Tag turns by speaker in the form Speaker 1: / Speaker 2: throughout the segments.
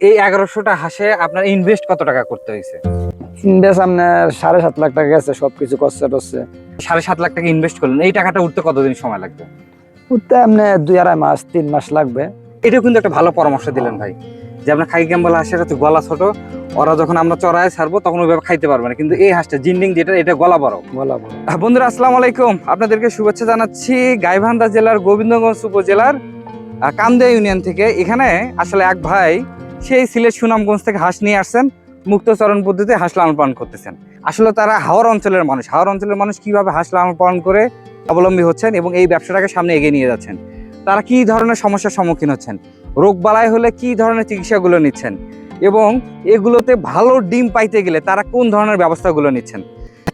Speaker 1: এই এগারোশোটা হাঁসে আপনার ইনভেস্ট কত টাকা করতে হয়েছে
Speaker 2: ইনভেস্ট আপনার সাড়ে সাত লাখ টাকা গেছে সবকিছু খরচা টরচে
Speaker 1: সাড়ে সাত লাখ টাকা ইনভেস্ট করলেন এই টাকাটা উঠতে কতদিন সময় লাগবে?
Speaker 2: উঠতে আপনি দুই আড়াই মাস তিন মাস লাগবে।
Speaker 1: এটা কিন্তু একটা ভালো পরামর্শ দিলেন ভাই। যে আপনার খাই ক্যাম্বল হাঁসের হচ্ছে গলা ছোট ওরা যখন আমরা চড়ায় ছাড়বো তখন ওইভাবে খাইতে পারবে না। কিন্তু এই হাঁসটা জিন্ডিং যেটা এটা গলা বড়।
Speaker 2: গলা
Speaker 1: আহ, বন্ধুরা আসসালামু আলাইকুম। আপনাদেরকে শুভেচ্ছা জানাচ্ছি গাইবান্ধা জেলার গোবিন্দগঞ্জ উপজেলার কামদিয়া ইউনিয়ন থেকে। এখানে আসলে এক ভাই সেই সিলেট সুনামগঞ্জ থেকে হাঁস নিয়ে আসছেন, মুক্তচরণ পদ্ধতিতে হাঁস লালন পালন করতেছেন। আসলে তারা হাওর অঞ্চলের মানুষ। হাওর অঞ্চলের মানুষ কীভাবে হাঁস লালন পালন করে অবলম্বী হচ্ছেন এবং এই ব্যবসাটাকে সামনে এগিয়ে নিয়ে যাচ্ছেন? তারা কি ধরনের সমস্যার সম্মুখীন হচ্ছেন? রোগ বালাই হলে কি ধরনের চিকিৎসাগুলো নিচ্ছেন? এবং এগুলোতে ভালো ডিম পাইতে গেলে তারা কোন ধরনের ব্যবস্থাগুলো নিচ্ছেন?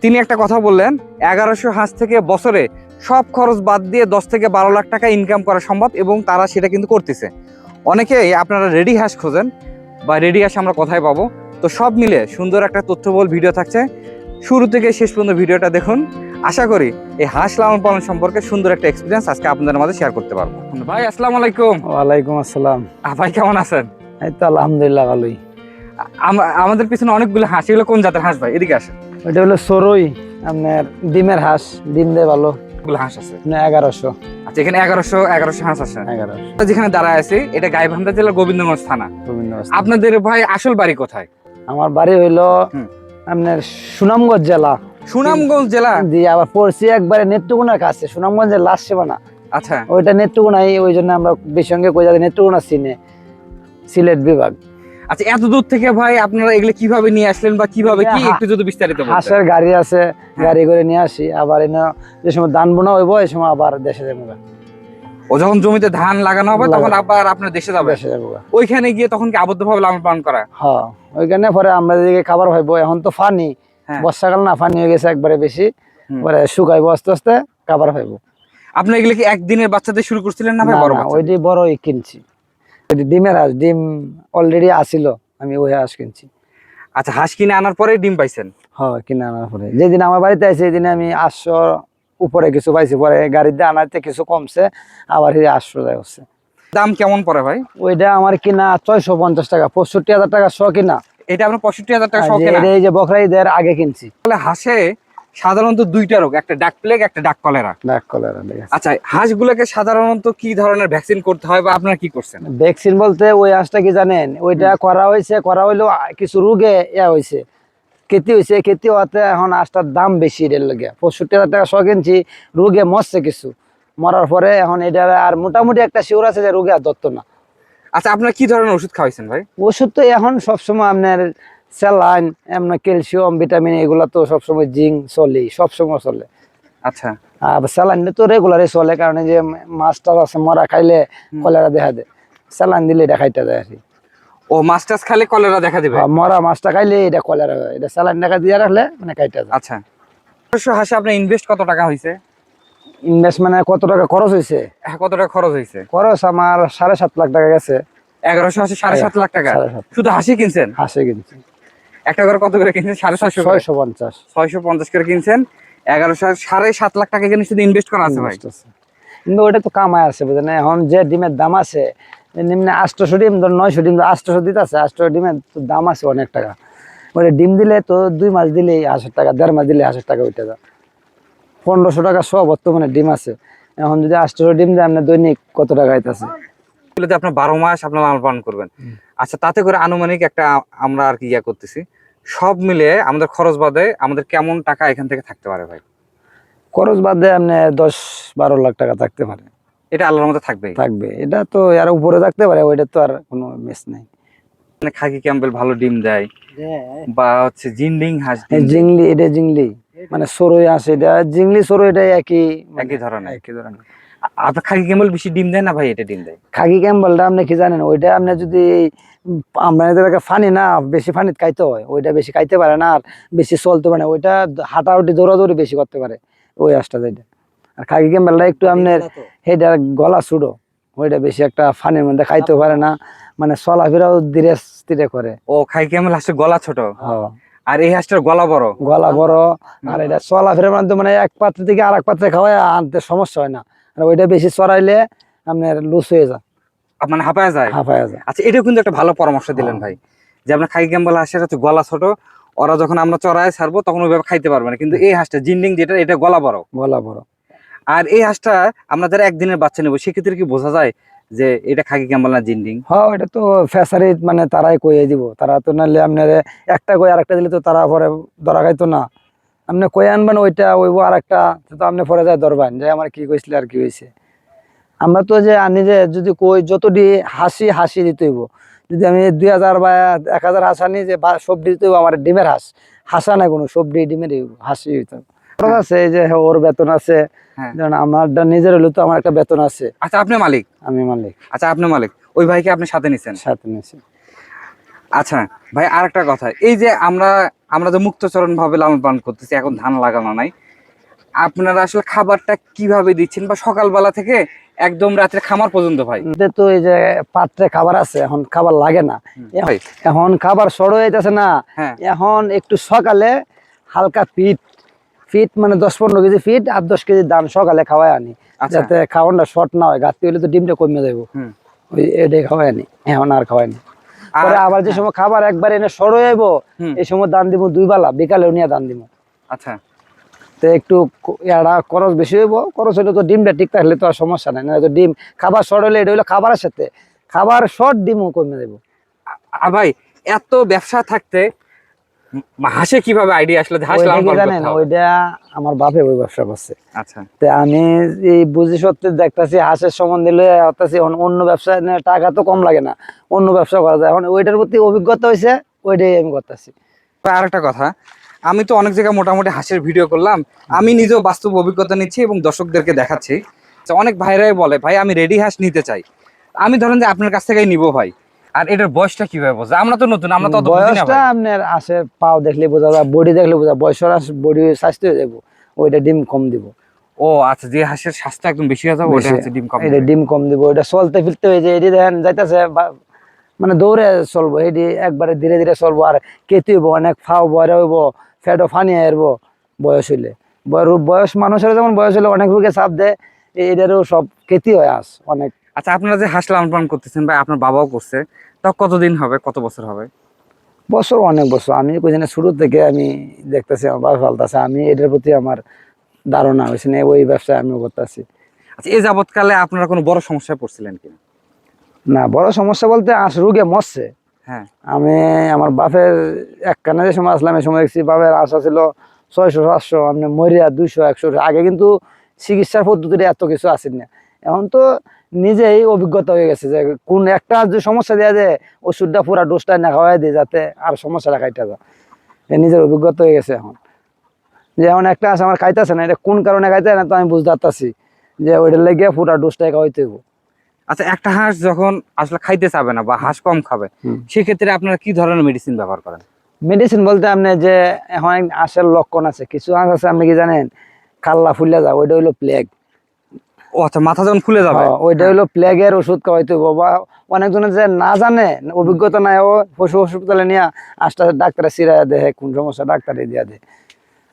Speaker 1: তিনি একটা কথা বললেন, এগারোশো হাঁস থেকে বছরে সব খরচ বাদ দিয়ে দশ থেকে বারো লাখ টাকা ইনকাম করা সম্ভব এবং তারা সেটা কিন্তু করতেছে। অনেকেই আপনারা রেডি হাঁস খোঁজেন বা রেডি হাঁস আমরা কোথায় পাবো। তো সব মিলে সুন্দর একটা তথ্যবল ভিডিও থাকছে। শুরু থেকে শেষ পর্যন্ত ভিডিওটা দেখুন। আশা করি এই হাঁস লালন পালন সম্পর্কে সুন্দর একটা এক্সপিরিয়েন্স আজকে আপনাদের মাঝে শেয়ার করতে পারব। ভাই আসসালামু আলাইকুম।
Speaker 2: ওয়ালাইকুম আসসালাম।
Speaker 1: ভাই কেমন আছেন?
Speaker 2: এই তো আলহামদুলিল্লাহ ভালোই।
Speaker 1: আমাদের পিছনে অনেকগুলো হাঁস এগুলো কোন জাতের হাঁস ভাই? এদিকে আসেন।
Speaker 2: ওইটা হলো সরই আপনার ডিমের হাঁস ডিম দেয় ভালো।
Speaker 1: হাঁস আছে।
Speaker 2: এগারোশো।
Speaker 1: এখানে এগারোশো এগারোশো হাঁস যেখানে দাঁড়ায় আছি এটা গাইবান্ধা জেলার গোবিন্দগঞ্জ থানা।
Speaker 2: গোবিন্দ
Speaker 1: আপনাদের ভাই আসল বাড়ি কোথায়?
Speaker 2: আমার বাড়ি হইল আপনার সুনামগঞ্জ জেলা।
Speaker 1: সুনামগঞ্জ জেলা?
Speaker 2: দিয়ে আবার পড়ছি একবারে নেত্রকোনার কাছে সুনামগঞ্জের লাস্ট সীমানা
Speaker 1: আচ্ছা।
Speaker 2: ওইটা নেত্রকোনাই ওই জন্য আমরা বেশি সঙ্গে কই যাতে নেত্রকোনা চিনে সিলেট বিভাগ।
Speaker 1: আচ্ছা এত দূর থেকে ভাই আপনারা এগুলো কীভাবে নিয়ে আসলেন বা কীভাবে কি
Speaker 2: হা-
Speaker 1: একটু যদি বিস্তারিত
Speaker 2: হাঁসের গাড়ি আছে গাড়ি করে নিয়ে আসি। আবার এনে যে সময় ধান বোনা হইব এই সময় আবার দেশে যাব
Speaker 1: ও যখন জমিতে ধান লাগানো হবে তখন আবার আপনার দেশে যাবে?
Speaker 2: দেশে যাব
Speaker 1: ওইখানে গিয়ে তখন কি আবদ্ধভাবে লালন পালন করা?
Speaker 2: হ্যাঁ ওইখানে পরে আমরা যেদিকে খাবার হইব এখন তো ফানি।
Speaker 1: হ্যাঁ।
Speaker 2: বর্ষাকাল না ফানি হয়ে গেছে একবারে বেশি। পরে শুকাইবো আস্তে আস্তে খাবার হইব
Speaker 1: আপনি এগুলো কি একদিনের বাচ্চাদের শুরু করছিলেন না ভাই বড়
Speaker 2: ওইটি বড়ই কিনছি। ওইটি ডিমের হাঁস ডিম অলরেডি আসিল আমি ওই হাঁস কিনছি।
Speaker 1: আচ্ছা হাঁস কিনে আনার পরে ডিম পাইছেন?
Speaker 2: হ্যাঁ কিনে আনার পরে। যেদিন আমার বাড়িতে আছে সেদিন আমি আটশো উপরে কিছু পাইছি পরে গাড়িতে আনাতে কিছু কমছে আবার ফিরে আটশো যায় হচ্ছে।
Speaker 1: দাম কেমন পড়ে ভাই?
Speaker 2: ওইটা আমার কিনা ছয়শো পঞ্চাশ টাকা পঁয়ষট্টি হাজার টাকা শ কিনা।
Speaker 1: এটা আপনার পঁয়ষট্টি হাজার টাকা কেনা?
Speaker 2: এটা এই যে বকরা ঈদের আগে কিনছি।
Speaker 1: তাহলে হাঁসে সাধারণত দুইটা রোগ একটা ডাক প্লেগ একটা ডাক কলেরা
Speaker 2: ডাক কলার
Speaker 1: আচ্ছা হাঁসগুলোকে সাধারণত কি ধরনের ভ্যাকসিন করতে হয় বা আপনারা কি করছেন?
Speaker 2: ভ্যাকসিন বলতে ওই হাঁসটা কি জানেন? ওইটা করা হয়েছে করা হইলেও আ- কিছু রোগে ইয়া হয়েছে খেতি হয়েছে খেতি হওয়াতে এখন হাঁসটার দাম বেশি এটার লগে। পঁয়ষট্টি হাজার টাকা শ কিনছি রোগে মরছে কিছু। মরার পরে এখন এটা আর মোটামুটি একটা শিওর আছে যে রোগে আর ধরতো না।
Speaker 1: আচ্ছা আপনার কি ধরনের ওষুধ খাওয়াইছেন ভাই?
Speaker 2: ওষুধ তো এখন সবসময় আপনার স্যালাইন এমন ক্যালসিয়াম ভিটামিন এগুলো তো সবসময় জিঙ্ক চলে সবসময় চলে।
Speaker 1: আচ্ছা।
Speaker 2: আর স্যালাইনটা তো রেগুলারই চলে কারণ যে মাছটার আছে মরা খাইলে কলেরা দেখা দেয়। স্যালাইন দিলে এটা খাইতে দেয় আর
Speaker 1: ও মাস্টার্স খালে কলেরা দেখা দিবে?
Speaker 2: মরা মাছটা খাইলে এটা কলেরা এটা স্যালাইন টাকা দিয়ে রাখলে মানে খাইতে যায়
Speaker 1: আচ্ছা। অবশ্য হাসে আপনার ইনভেস্ট কত টাকা হয়েছে
Speaker 2: ইনভেস্টমেন্টে কত টাকা খরচ হয়েছে
Speaker 1: হ্যাঁ, কত টাকা খরচ হয়েছে
Speaker 2: খরচ আমার সাড়ে সাত লাখ টাকা গেছে।
Speaker 1: এগারোশো হাসি সাড়ে সাত লাখ টাকা। শুধু হাসি কিনছেন?
Speaker 2: হাসি কিনছি।
Speaker 1: একটা করে কত করে কিনছেন? সাড়ে ছয়শো
Speaker 2: ছয়শো পঞ্চাশ।
Speaker 1: ছয়শো পঞ্চাশ করে কিনছেন। এগারোশো সাড়ে সাত লাখ টাকা এখানে শুধু ইনভেস্ট করা আছে ভাই।
Speaker 2: কিন্তু ওটা তো কামাই আছে বুঝলেন? এখন যে ডিমের দাম আছে নিম্নে আটশোশো ডিম ধর নয়শো ডিম আটশোশো দিতে আছে আটশো ডিমের তো দাম আছে অনেক টাকা। ওটা ডিম দিলে তো দুই মাস দিলেই হাজার টাকা দেড় মাস দিলে হাজার টাকা ওইটা। যায় পনেরোশো টাকা সব বর্তমানে ডিম আছে। এখন যদি আটশোশো ডিম দেয় আপনার দৈনিক কত টাকা আইতেছে
Speaker 1: এগুলোতে আপনার বারো মাস আপনার লালন পালন করবেন। আচ্ছা তাতে করে আনুমানিক একটা আমরা আর কি ইয়া করতেছি। সব মিলে আমাদের খরচ বাদে আমাদের কেমন টাকা এখান থেকে থাকতে পারে ভাই?
Speaker 2: খরচ বাদ আপনি দশ বারো লাখ টাকা থাকতে পারে।
Speaker 1: এটা আল্লাহর মধ্যে থাকবেই।
Speaker 2: থাকবে। এটা তো আর উপরে থাকতে পারে ওইটা তো আর কোনো মেস নাই।
Speaker 1: মানে খাকি ক্যাম্পেল ভালো ডিম দেয়। বা হচ্ছে জিন্ডিং হাঁস দেয়,
Speaker 2: জিংলি। এটা জিংলি। মানে সরই আছে এটা জিংলি সরই এটা একই
Speaker 1: একই ধরনের।
Speaker 2: একই ধরনের।
Speaker 1: আ- আপনার খাকি ক্যাম্পেল বেশি ডিম দেয় না ভাই এটা ডিম দেয়?
Speaker 2: খাকি ক্যাম্বলটা আপনি কি জানেন ওইটা আপনি যদি আমরা এদেরকে ফানি না বেশি ফানিত খাইতে হয় ওইটা বেশি খাইতে পারে না আর বেশি চলতে পারে না ওইটা হাঁটাহুটি দৌড়াদৌড়ি বেশি করতে পারে ওই হাঁসটা যেটা। আর খাকি ক্যাম্বলটা একটু আপনার গলা ছুড়ো ওইটা বেশি একটা ফানির মধ্যে খাইতে পারে না মানে চলাফেরাও ধীরে স্থিরে করে।
Speaker 1: ও খাকি ক্যাম্পেল হাঁসের গলা ছোট?
Speaker 2: হ্যাঁ।
Speaker 1: আর এই হাঁসটার গলা বড়?
Speaker 2: গলা বড় আর এটা চলাফেরার মধ্যে মানে এক পাত্র থেকে আর এক পাত্রে খাওয়ায় আনতে সমস্যা হয় না। আর ওইটা বেশি চড়াইলে আপনার লুজ হয়ে যায়।
Speaker 1: মানে হাঁপায়া যায়?
Speaker 2: হাঁপায়া যায়।
Speaker 1: আচ্ছা এটাও কিন্তু একটা ভালো পরামর্শ দিলেন
Speaker 2: হ্যাঁ।
Speaker 1: ভাই। যে আপনার খাই ক্যাম্বল হাঁসের হচ্ছে গলা ছোট ওরা যখন আমরা চড়ায় ছাড়বো তখন ওইভাবে খাইতে পারবে না। কিন্তু এই হাঁসটা জিন্ডিং যেটা এটা গলা বড়।
Speaker 2: গলা বড়।
Speaker 1: আর এই হাঁসটা আমরা যারা একদিনের বাচ্চা নেব সেক্ষেত্রে কি বোঝা যায় যে এটা খাকি ক্যাম্বল না জিন্ডিং?
Speaker 2: হ্যাঁ এটা তো ফ্যাসারি মানে তারাই কইয়ে দিব। তারা তো নাহলে আপনার একটা কই আরেকটা দিলে তো তারা পরে ধরা খাইতো না। আপনি কই আনবেন ওইটা ওইব আরেকটা তো আপনি পরে যায় ধরবেন। যে আমার কি কইছিল আর কি হয়েছে আমরা তো যে আনি যে যদি কই যতটি হাসি হাসি দিতে হইব। যদি আমি দুই হাজার বা এক হাজার হাঁস আনি যে সবজি দিতে আমার ডিমের হাঁস। হাসা না কোনো সবজি ডিমের হাসি হইতো আছে এই যে হ্যাঁ, ওর বেতন আছে।
Speaker 1: হ্যাঁ।
Speaker 2: আমারটা নিজের হলে তো আমার একটা বেতন আছে।
Speaker 1: আচ্ছা আপনি মালিক?
Speaker 2: আমি মালিক।
Speaker 1: আচ্ছা আপনি মালিক। ওই ভাইকে আপনি সাথে নিছেন?
Speaker 2: সাথে নিয়েছি
Speaker 1: আচ্ছা ভাই আর একটা কথা। এই যে আমরা আমরা যে মুক্তচরণ ভাবে লালন পালন করতেছি এখন ধান লাগানো নাই আপনারা আসলে খাবারটা কীভাবে দিচ্ছেন? বা সকালবেলা থেকে একদম রাত্রে খামার পর্যন্ত ভাই?
Speaker 2: তো এই যে পাত্রে খাবার আছে এখন খাবার লাগে না। এখন খাবার সরো যাইতেছে না।
Speaker 1: হ্যাঁ।
Speaker 2: এখন একটু সকালে হালকা ফিট ফিট মানে দশ পনেরো কেজি ফিট আর দশ কেজি ধান সকালে খাওয়াই আনি।
Speaker 1: আচ্ছা।
Speaker 2: যাতে খাওয়ানটা শর্ট না হয় গাছতে হলে তো ডিমটা কমে যাব। ওই এটাই খাওয়াই আনি। এখন আর খাওয়াই নি। পরে আবার যে সময় খাবার একবার এনে সরো যাইব এই সময় দান দিব দুই বেলা বিকালে নিয়ে দান দিব।
Speaker 1: আচ্ছা।
Speaker 2: তো একটু এরা খরচ বেশি হইব খরচ হইলে তো ডিমটা ঠিক থাকলে তো আর সমস্যা নাই না তো ডিম খাবার শর্ট হলে এটা হইল খাবারের সাথে। খাবার শর্ট ডিমও কমে দেবো
Speaker 1: আ- ভাই এত ব্যবসা থাকতে হাঁসে কীভাবে আইডিয়া আসলে হাঁস লালন
Speaker 2: জানেন? ওইটা আমার বাপে ওই ব্যবসা করছে।
Speaker 1: আচ্ছা।
Speaker 2: তো আমি এই বুঝি সত্যি দেখতেছি হাঁসের সম্বন্ধে লয়ে হতাছি অন্য ব্যবসা টাকা তো কম লাগে না অন্য ব্যবসা করা যায়। এখন ওইটার প্রতি অভিজ্ঞতা হয়েছে ওইটাই আমি করতেছি।
Speaker 1: আর একটা কথা আমি তো অনেক জায়গায় মোটামুটি হাঁসের ভিডিও করলাম। আমি নিজেও বাস্তব অভিজ্ঞতা নিচ্ছি এবং দর্শকদেরকে দেখাচ্ছি। অনেক ভাইরাই বলে ভাই আমি রেডি হাঁস নিতে চাই। আমি ধরেন যে আপনার কাছ থেকেই নিবো ভাই। আর এটার বয়সটা কীভাবে বোঝা আমরা তো নতুন আমরা তো অত
Speaker 2: বয়সটা আপনার আসে পাও দেখলে বোঝা যায় বডি দেখলে বোঝা বয়সের বডি স্বাস্থ্য হয়ে যাব ওইটা ডিম কম দিব।
Speaker 1: ও আচ্ছা যে হাঁসের স্বাস্থ্য একদম বেশি হয়ে যাবে
Speaker 2: বেশি।
Speaker 1: হচ্ছে ডিম কম
Speaker 2: এটা ডিম কম দিব ওইটা চলতে ফিরতে হয়ে যায় এটি দেখেন যাইতেছে মানে দৌড়ে চলবো এটি একবারে ধীরে ধীরে চলবো আর কেতু হইব অনেক ফাও বয়রা হইব ফেটও ফানি আইব বয়স হইলে। বয়- বয়স মানুষের যেমন বয়স হলে অনেক রোগে চাপ দেয় এটারও সব কেতি হয় আস অনেক।
Speaker 1: আচ্ছা আপনারা যে হাঁস লালন পালন করতেছেন ভাই আপনার বাবাও করছে তা কতদিন হবে? কত বছর হবে?
Speaker 2: বছর অনেক বছর। আমি কোথায় শুরু থেকে আমি দেখতেছি আমার ফালতাছে আমি এটার প্রতি আমার ধারণা হয়েছে না ওই ব্যবসায় আমিও করতেছি।
Speaker 1: আচ্ছা এই যাবৎকালে আপনারা কোনো বড় সমস্যায় পড়ছিলেন কিনা?
Speaker 2: না বড় সমস্যা বলতে আস রোগে মরছে।
Speaker 1: হ্যাঁ।
Speaker 2: আমি আমার বাপের এক কানে যে সময় আসলাম এই সময় দেখছি বাপের আশা ছিল ছয়শো সাতশো আপনি মরিয়া দুইশো একশো। আগে কিন্তু চিকিৎসার পদ্ধতিটা এত কিছু আসেন না। এখন তো নিজেই অভিজ্ঞতা হয়ে গেছে যে কোন একটা যে সমস্যা দেওয়া যায় ওষুধটা পুরা ডোজটা না খাওয়াই দিই যাতে আর সমস্যাটা খাইতে যায়। নিজের অভিজ্ঞতা হয়ে গেছে এখন। যে এখন একটা আছে আমার খাইতেছে না এটা কোন কারণে খাইতে না তো আমি বুঝতে পারতাছি যে ওইটার লেগে পুরা ডোজটাই খাওয়াইতে হইব।
Speaker 1: আচ্ছা একটা হাঁস যখন আসলে খাইতে চাবে না বা হাঁস কম খাবে সেক্ষেত্রে আপনারা কি ধরনের মেডিসিন ব্যবহার করেন?
Speaker 2: মেডিসিন বলতে আপনি যে এখন আঁশের লক্ষণ আছে কিছু হাঁস আছে আপনি কি জানেন? কাল্লা ফুলে যায় ওইটা হইল প্লেগ
Speaker 1: ও আচ্ছা মাথা যখন ফুলে যাবে।
Speaker 2: ওইটা হইল প্লেগের ওষুধ খাওয়াইতে হইব বা অনেকজনের যে না জানে অভিজ্ঞতা নাই ও পশু হসপিটালে নিয়ে আস্তে ডাক্তারে সিরাই দেখে কোন সমস্যা ডাক্তারে দিয়া দেয়।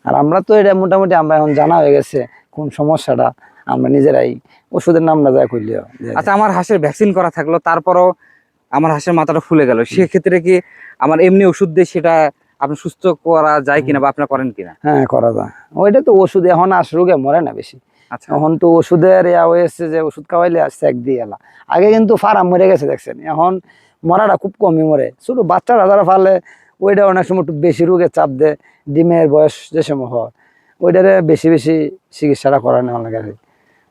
Speaker 2: আর আমরা তো এটা মোটামুটি আমরা এখন জানা হয়ে গেছে কোন সমস্যাটা আমরা নিজেরাই ওষুধের নামটা যায়। করলে
Speaker 1: আচ্ছা আমার হাঁসের ভ্যাকসিন করা থাকল তারপরও আমার হাঁসের মাথাটা ফুলে গেল। সেক্ষেত্রে কি আমার এমনি ওষুধ দিয়ে সেটা আপনি সুস্থ করা যায় কিনা বা আপনারা করেন কিনা?
Speaker 2: হ্যাঁ করা যায়। ওইটা তো ওষুধ এখন আস রোগে মরে না বেশি। এখন তো ওষুধের ইয়া হয়েছে যে ওষুধ খাওয়াইলে আসছে সেক দিয়ে এলা। আগে কিন্তু ফার্ম মরে গেছে দেখছেন? এখন মরাটা খুব কমই মরে। শুধু বাচ্চারা যারা ফালে ওইটা অনেক সময় একটু বেশি রোগে চাপ দেয় ডিমের বয়স যে সময় হয় ওইটারে বেশি বেশি চিকিৎসাটা করা নেওয়া লাগে আর।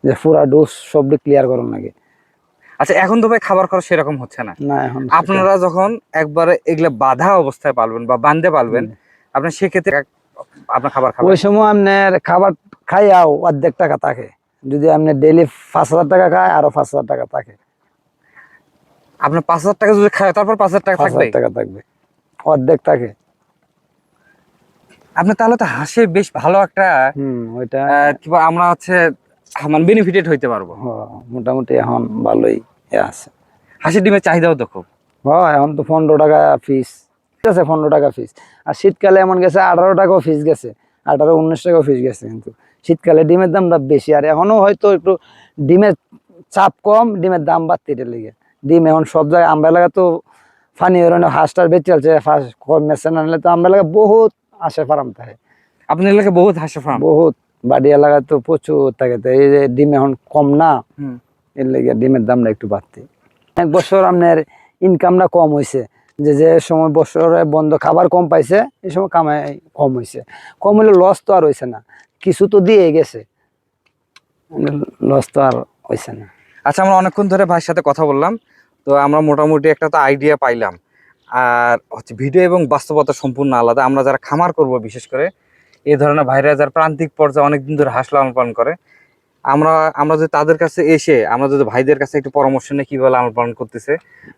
Speaker 2: যে পুরা ডোজ সবটি ক্লিয়ার করার লাগে।
Speaker 1: আচ্ছা এখন তো ভাই খাবার খরচ সেরকম হচ্ছে না।
Speaker 2: না এখন
Speaker 1: আপনারা যখন একবারে এগুলা বাধা অবস্থায় পালবেন বা বান্ধে পালবেন আপনার সেক্ষেত্রে এক- আপনার খাবার খাবেন?
Speaker 2: ওই সময় আপনার খাবার খাইয়াও অর্ধেক টাকা থাকে। যদি আপনি পাঁচ হাজার টাকা খায় আরও পাঁচ হাজার টাকা থাকে।
Speaker 1: আপনার পাঁচ হাজার টাকা যদি খায় তারপর পাঁচ হাজার টাকা থাকবে?
Speaker 2: টাকা থাকবে। অর্ধেক থাকে।
Speaker 1: আপনি তাহলে তো হাঁসে বেশ ভালো একটা
Speaker 2: হম ওইটা
Speaker 1: আমরা হচ্ছে মানে বেনিফিটেড হইতে পারব।
Speaker 2: মোটামুটি এখন ভালোই আছে।
Speaker 1: হাঁসের ডিমের চাহিদাও তো খুব।
Speaker 2: হ্যাঁ এখন তো পনেরো টাকা ফিস ঠিক আছে পনেরো টাকা ফিস আর শীতকালে এমন গেছে আঠারো টাকাও ফিস গেছে আঠারো উনিশ টাকাও ফিস গেছে কিন্তু। শীতকালে ডিমের দামটা বেশি আর এখনও হয়তো একটু ডিমের চাপ কম ডিমের দাম বাড়তে এটার লেগে। ডিম এখন সব জায়গায় আমরা এলাকা তো ফানি এরকম হাঁসটার বেঁচে চলছে ফার্স্ট মেশিন আনলে তো আমরা এলাকা বহুত আসে ফার্ম থাকে।
Speaker 1: আপনার এলাকায় বহুত হাঁসের ফার্ম
Speaker 2: বহুত বাড়ি এলাকায় তো প্রচুর থাকে তো এই যে ডিম এখন কম না এর লেগে ডিমের দামটা একটু বাড়তি। এক বছর আপনার ইনকামটা কম হয়েছে যে যে সময় বছরে বন্ধ খাবার কম পাইছে, এই সময় কামাই কম হয়েছে কম হলে লস তো আর হয়েছে না। কিছু তো দিয়ে গেছে। লস তো আর হয়েছে না।
Speaker 1: আচ্ছা আমরা অনেকক্ষণ ধরে ভাইয়ের সাথে কথা বললাম। তো আমরা মোটামুটি একটা তো আইডিয়া পাইলাম। আর হচ্ছে ভিডিও এবং বাস্তবতা সম্পূর্ণ আলাদা। আমরা যারা খামার করব বিশেষ করে, এই ধরনের ভাইরা যারা প্রান্তিক পর্যায়ে অনেকদিন ধরে হাঁস লালন পালন করে আমরা আমরা যদি তাদের কাছে এসে আমরা যদি ভাইদের কাছে একটু পরামর্শ নিয়ে কীভাবে লালন পালন করতেছে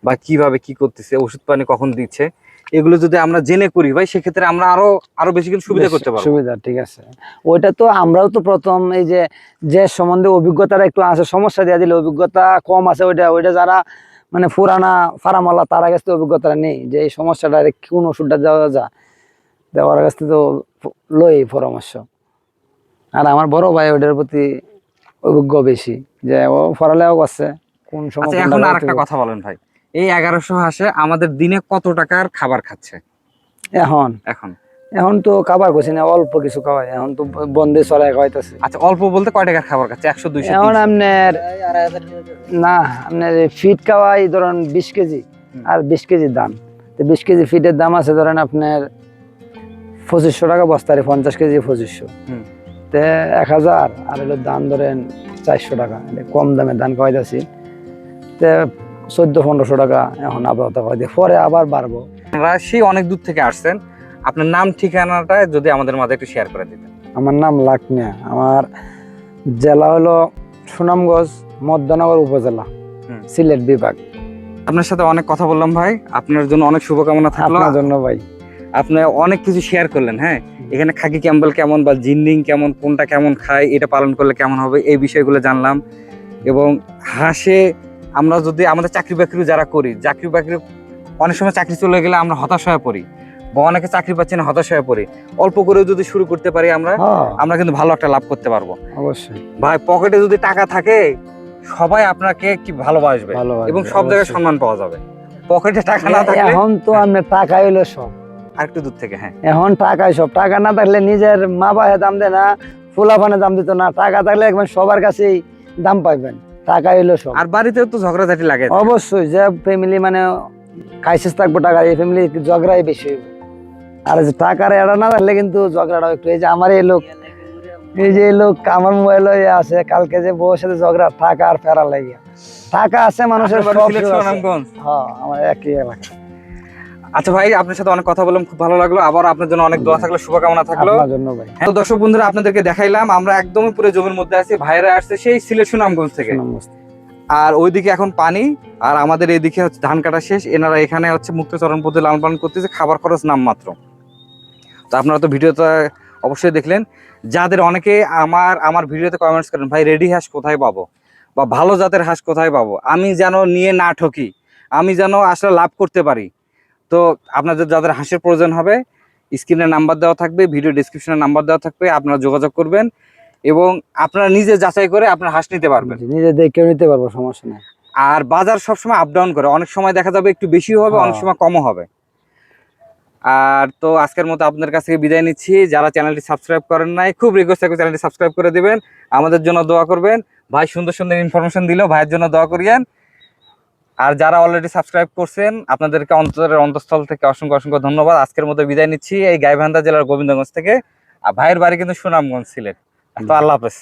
Speaker 1: বা কীভাবে কি করতেছে ওষুধ পানি কখন দিচ্ছে এগুলো যদি আমরা জেনে করি ভাই সেক্ষেত্রে আমরা আরও আরও বেশি কিন্তু সুবিধা করতে পারব।
Speaker 2: সুবিধা ঠিক আছে। ওইটা তো আমরাও তো প্রথম এই যে যে সম্বন্ধে অভিজ্ঞতাটা একটু আছে সমস্যা দিয়ে দিলে অভিজ্ঞতা কম আছে ওইটা ওইটা যারা মানে পুরানা ফারামালা তারা কাছ থেকে অভিজ্ঞতা নেই যে এই সমস্যাটা কোন ওষুধটা দেওয়া যায়? দেওয়ার কাছ থেকে তো লই পরামর্শ। আর আমার বড় ভাই ওইটার প্রতি অভিজ্ঞ বেশি যে ও পড়ালেও করছে কোন সময়
Speaker 1: আচ্ছা এখন আর একটা কথা বলেন ভাই। এই এগারোশো হাঁসে আমাদের দিনে কত টাকার খাবার খাচ্ছে?
Speaker 2: এখন।
Speaker 1: এখন।
Speaker 2: এখন তো খাবার করছি না অল্প কিছু খাওয়াই এখন তো বন্ধে চলে খাওয়াইতেছে।
Speaker 1: আচ্ছা অল্প বলতে কয় টাকার খাবার খাচ্ছে? একশো দুইশো
Speaker 2: এখন আপনার না আপনার ফিট খাওয়াই ধরেন বিশ কেজি আর বিশ কেজির দাম। তো বিশ কেজি ফিটের দাম আছে ধরেন আপনার পঁচিশশো টাকা বস্তারে পঞ্চাশ কেজি পঁচিশশো।
Speaker 1: হুম।
Speaker 2: তে এক হাজার আর হলো দাম ধরেন চারশো টাকা। কম দামে ধান খাওয়াইতেছি তে চোদ্দ পনেরোশো টাকা এখন আপাতত খাওয়াই পরে আবার বাড়বো।
Speaker 1: আপনারা সেই অনেক দূর থেকে আসছেন। আপনার নাম ঠিকানাটা যদি আমাদের মাঝে একটু শেয়ার করে দিতেন।
Speaker 2: আমার নাম লাকমিয়া। আমার জেলা হলো সুনামগঞ্জ মধ্যনগর উপজেলা সিলেট বিভাগ।
Speaker 1: আপনার সাথে অনেক কথা বললাম ভাই। আপনার জন্য অনেক শুভকামনা থাকল।
Speaker 2: আপনার জন্য ভাই।
Speaker 1: আপনি অনেক কিছু শেয়ার করলেন হ্যাঁ? এখানে খাকি ক্যাম্বেল কেমন বা জিন্ডিং কেমন কোনটা কেমন খায় এটা পালন করলে কেমন হবে এই বিষয়গুলো জানলাম। এবং হাঁসে আমরা যদি আমাদের চাকরি বাকরি যারা করি চাকরি বাকরি অনেক সময় চাকরি চলে গেলে আমরা হতাশ হয়ে পড়ি বা অনেকে চাকরি পাচ্ছে না হতাশ হয়ে পড়ি। অল্প করে যদি শুরু করতে পারি আমরা
Speaker 2: হ্যাঁ।
Speaker 1: আমরা কিন্তু ভালো একটা লাভ করতে পারব।
Speaker 2: অবশ্যই।
Speaker 1: ভাই পকেটে যদি টাকা থাকে সবাই আপনাকে কি ভালোবাসবে?
Speaker 2: ভালো
Speaker 1: এবং সব জায়গায় সম্মান পাওয়া যাবে। পকেটে টাকা না থাকলে
Speaker 2: এখন তো আপনার টাকা হইল সব।
Speaker 1: আরেকটু দূর থেকে হ্যাঁ।
Speaker 2: এখন টাকাই সব টাকা না থাকলে নিজের মা বাহে দাম দেয় না ফুলাফানে দাম দিত না টাকা থাকলে একবার সবার কাছেই দাম পাইবেন টাকা হইল সব।
Speaker 1: আর বাড়িতেও তো ঝগড়াঝাটি লাগে।
Speaker 2: অবশ্যই যে ফ্যামিলি মানে খাইছিস থাকব টাকা এই ফ্যামিলি ঝগড়াই বেশি হইব। আর যে টাকার এড়া না থাকলে কিন্তু ঝগড়াটা একটু এই যে আমার এই লোক এই যে এই লোক আমার মোবাইল আছে কালকে যে বউর সাথে ঝগড়া টাকা আর ফেরা লাগে টাকা আছে মানুষের। হ্যাঁ আমার একই এলাকা।
Speaker 1: আচ্ছা ভাই আপনার সাথে অনেক কথা বললাম খুব ভালো লাগল। আবার আপনার জন্য অনেক দোয়া থাকল শুভকামনা থাকল। হ্যাঁ তো দর্শক বন্ধুরা আপনাদেরকে দেখাইলাম আমরা একদমই পুরো জমির মধ্যে আছি। ভাইরা আসছে সেই সিলেট সুনামগঞ্জ থেকে। আর ওইদিকে এখন পানি আর আমাদের এইদিকে হচ্ছে ধান কাটা শেষ। এনারা এখানে হচ্ছে মুক্ত মুক্তচরণ পদ্ধতি লালন পালন করতেছে খাবার খরচ নাম মাত্র তো আপনারা তো ভিডিওটা অবশ্যই দেখলেন। যাদের অনেকে আমার আমার ভিডিওতে কমেন্টস করেন ভাই রেডি হাঁস কোথায় পাবো? বা ভালো জাতের হাঁস কোথায় পাবো? আমি যেন নিয়ে না ঠকি আমি যেন আসলে লাভ করতে পারি। তো আপনাদের যাদের হাঁসের প্রয়োজন হবে স্ক্রিনে নাম্বার দেওয়া থাকবে ভিডিও ডিসক্রিপশনে নাম্বার দেওয়া থাকবে আপনারা যোগাযোগ করবেন এবং আপনারা নিজে যাচাই করে আপনার হাঁস নিতে পারবেন।
Speaker 2: নিজে দেখে নিতে পারব সমস্যা নেই।
Speaker 1: আর বাজার সবসময় আপ ডাউন করে অনেক সময় দেখা যাবে একটু বেশিও হবে অনেক
Speaker 2: হ্যাঁ।
Speaker 1: সময় কমও হবে। আর তো আজকের মতো আপনাদের কাছ থেকে বিদায় নিচ্ছি যারা চ্যানেলটি সাবস্ক্রাইব করেন নাই খুব রিকোয়েস্ট থাকবে চ্যানেলটি সাবস্ক্রাইব করে দেবেন। আমাদের জন্য দোয়া করবেন। ভাই সুন্দর সুন্দর ইনফরমেশন দিল ভাইয়ের জন্য দোয়া করিয়েন। আর যারা অলরেডি সাবস্ক্রাইব করছেন আপনাদেরকে অন্তরের অন্তঃস্থল থেকে অসংখ্য অসংখ্য ধন্যবাদ। আজকের মতো বিদায় নিচ্ছি এই গাইবান্ধা জেলার গোবিন্দগঞ্জ থেকে। আর ভাইয়ের বাড়ি কিন্তু সুনামগঞ্জ ছিলেন তো আল্লাহ হাফেজ।